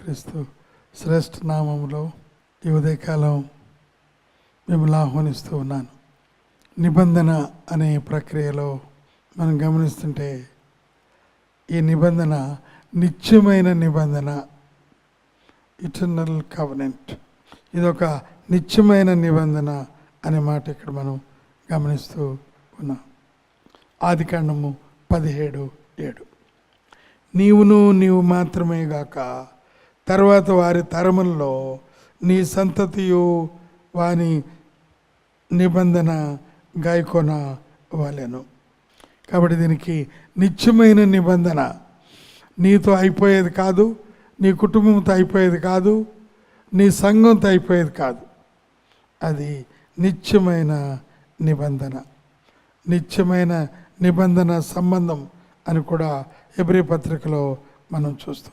యేసుక్రీస్తు శ్రేష్ఠ నామంలో ఈ ఉదయకాలం మిమ్మల్ని ఆహ్వానిస్తూ ఉన్నాను. నిబంధన అనే ప్రక్రియలో మనం గమనిస్తుంటే ఈ నిబంధన నిత్యమైన నిబంధన ఇటర్నల్ కవనెంట్ ఇది ఒక నిత్యమైన నిబంధన అనే మాట ఇక్కడ మనం గమనిస్తూ ఉన్నాం. ఆది కాండము పదిహేడు ఏడు. నీవును నీవు మాత్రమే గాక తర్వాత వారి తరముల్లో నీ సంతతియు వాని నిబంధన గాయకొన వాలెను కాబట్టి దీనికి నిత్యమైన నిబంధన. నీతో అయిపోయేది కాదు నీ కుటుంబంతో అయిపోయేది కాదు నీ సంఘంతో అయిపోయేది కాదు. అది నిత్యమైన నిబంధన. నిత్యమైన నిబంధన సంబంధం అని కూడా ఎబ్రి పత్రికలో మనం చూస్తాం.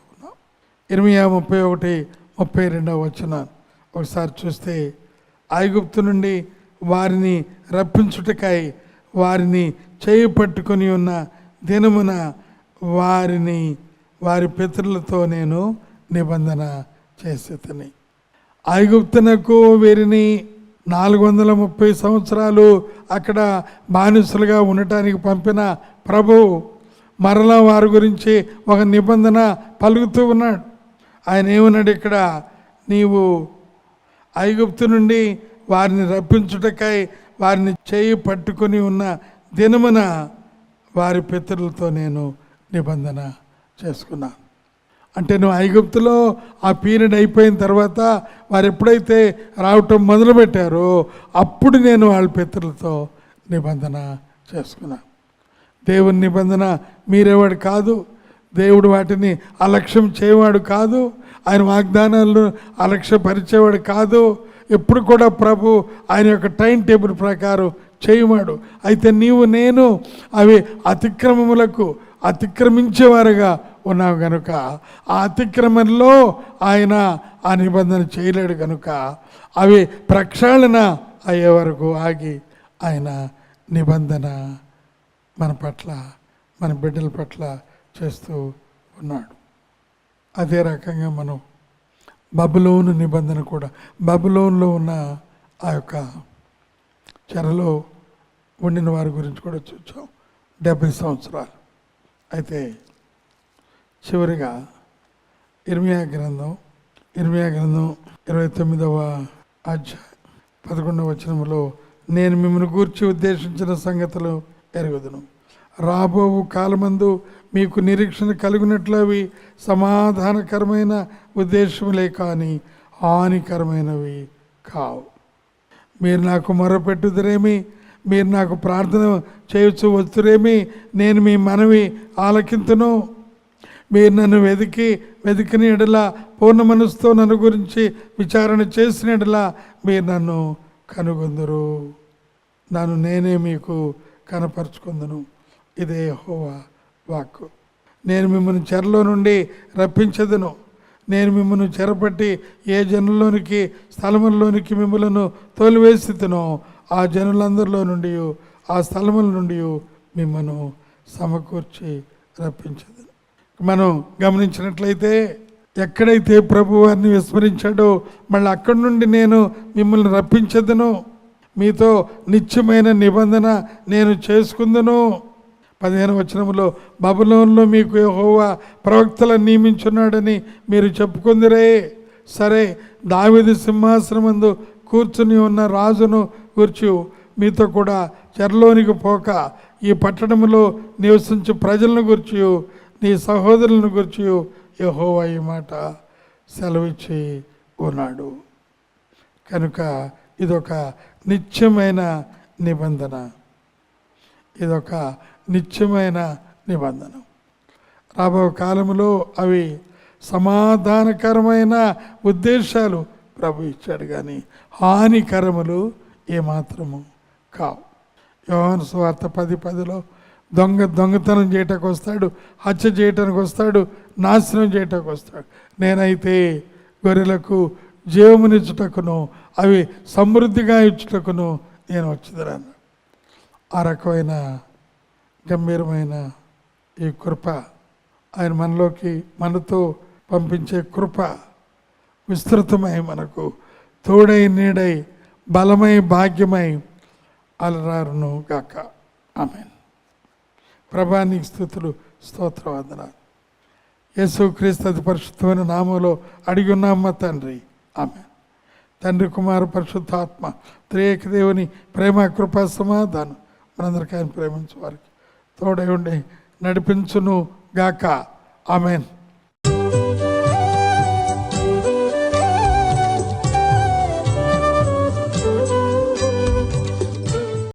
ఇరవై ముప్పై ఒకటి ముప్పై రెండవ వచ్చిన ఒకసారి చూస్తే ఐగుప్తు నుండి వారిని రప్పించుటకై వారిని చేయి పట్టుకొని ఉన్న దినమున వారిని వారి పితరులతో నేను నిబంధన చేసేతని. ఐగుప్తునకు వీరిని నాలుగు వందల ముప్పై సంవత్సరాలు అక్కడ బానిసలుగా ఉండటానికి పంపిన ప్రభు మరలా వారి గురించి ఒక నిబంధన పలుకుతూ ఉన్నాడు. ఆయన ఏమన్నాడు ఇక్కడ? నీవు ఐగుప్తు నుండి వారిని రప్పించుటకై వారిని చేయి పట్టుకొని ఉన్న దినమున వారి పితరులతో నేను నిబంధన చేసుకున్నాను అంటే నువ్వు ఐగుప్తులో ఆ పీరియడ్ అయిపోయిన తర్వాత వారు ఎప్పుడైతే రావటం మొదలుపెట్టారో అప్పుడు నేను వాళ్ళ పితరులతో నిబంధన చేసుకున్నా. దేవుని నిబంధన మీరేవాడు కాదు. దేవుడు వాటిని అలక్ష్యం చేయవాడు కాదు. ఆయన వాగ్దానాలను అలక్ష్యపరిచేవాడు కాదు. ఎప్పుడు కూడా ప్రభు ఆయన యొక్క టైం టేబుల్ ప్రకారం చేయవాడు. అయితే నీవు నేను అవి అతిక్రమములకు అతిక్రమించేవారుగా ఉన్నావు కనుక ఆ అతిక్రమంలో ఆయన ఆ నిబంధన చేయలేడు కనుక అవి ప్రక్షాళన అయ్యే వరకు ఆగి ఆయన నిబంధన మన పట్ల మన బిడ్డల పట్ల చేస్తూ ఉన్నాడు. అదే రకంగా మనం బబులోను నిబంధన కూడా బబులోన్లో ఉన్న ఆ యొక్క చెరలో ఉండిన వారి గురించి కూడా చూసాం డెబ్బై సంవత్సరాలు. అయితే చివరిగా ఇర్మియా గ్రంథం ఇర్మియా గ్రంథం ఇరవై తొమ్మిదవ అధ్యాయం పదకొండవ వచనంలో నేను మిమ్మల్ని గూర్చి ఉద్దేశించిన సంగతులు ఎరుగుదును. రాబో కాలమందు మీకు నిరీక్షణ కలిగినట్లు అవి సమాధానకరమైన ఉద్దేశములే కానీ హానికరమైనవి కావు. మీరు నాకు మొరపెట్టుదురేమి? మీరు నాకు ప్రార్థన చేయొచ్చు వస్తురేమి నేను మీ మనవి ఆలకింతును. మీరు నన్ను వెతికి వెతికిన ఎడల పూర్ణ మనసుతో నన్ను గురించి విచారణ చేసిన ఎడల మీరు నన్ను కనుగొందరు. నన్ను నేనే మీకు కనపరుచుకుందును. ఇదే హోవా వాక్కు. నేను మిమ్మల్ని చెరలో నుండి రప్పించదును. నేను మిమ్మల్ని చెరపట్టి ఏ జనుల్లోనికి స్థలముల్లోనికి మిమ్మలను తోలివేసితునో ఆ జనులందరిలో నుండి ఆ స్థలముల నుండి మిమ్మను సమకూర్చి రప్పించదు మనం గమనించినట్లయితే ఎక్కడైతే ప్రభువారిని విస్మరించాడో మళ్ళీ అక్కడి నుండి నేను మిమ్మల్ని రప్పించదును. మీతో నిత్యమైన నిబంధన నేను చేసుకుందును. పదిహేను వచనంలో బబులోన్లో మీకు యహోవా ప్రవక్తలను నియమించున్నాడని మీరు చెప్పుకుందిరే. సరే దావిది సింహాసనమందు కూర్చుని ఉన్న రాజును కూర్చు మీతో కూడా చెరలోనికి పోక ఈ పట్టణంలో నివసించు ప్రజలను గుర్చి. నీ సహోదరులను గుర్చి. యహోవా ఈ మాట సెలవిచ్చి ఉన్నాడు. కనుక ఇదొక నిత్యమైన నిబంధన. ఇదొక నిత్యమైన నిబంధన. రాబో కాలంలో అవి సమాధానకరమైన ఉద్దేశాలు ప్రభు ఇచ్చాడు కానీ హానికరములు ఏమాత్రము కావు. యోహాను స్వార్థ పది పదిలో దొంగ దొంగతనం చేయటానికి వస్తాడు హత్య చేయటానికి వస్తాడు నాశనం చేయటానికి వస్తాడు నేనైతే గొర్రెలకు జీవమునిచ్చుటకును అవి సమృద్ధిగా ఇచ్చుటకును నేను వచ్చిదరాను. ఆ రకమైన గంభీరమైన ఈ కృప ఆయన మనలోకి మనతో పంపించే కృప విస్తృతమై మనకు తోడై నీడై బలమై భాగ్యమై అలరారును గాక. ఆమె ప్రభానికి స్థుతులు స్తోత్రవాదన యేసు క్రీస్తు అతి పరిశుద్ధమైన నామంలో అడిగి ఉన్నామ్మ తండ్రి. ఆమె తండ్రి కుమార పరిశుద్ధాత్మ త్రేక దేవుని ప్రేమ కృపా సమాధానం మనందరికీ ఆయన ప్రేమించే వారికి. తోడై ఉండి నడిపించును గాక ఆమెన్.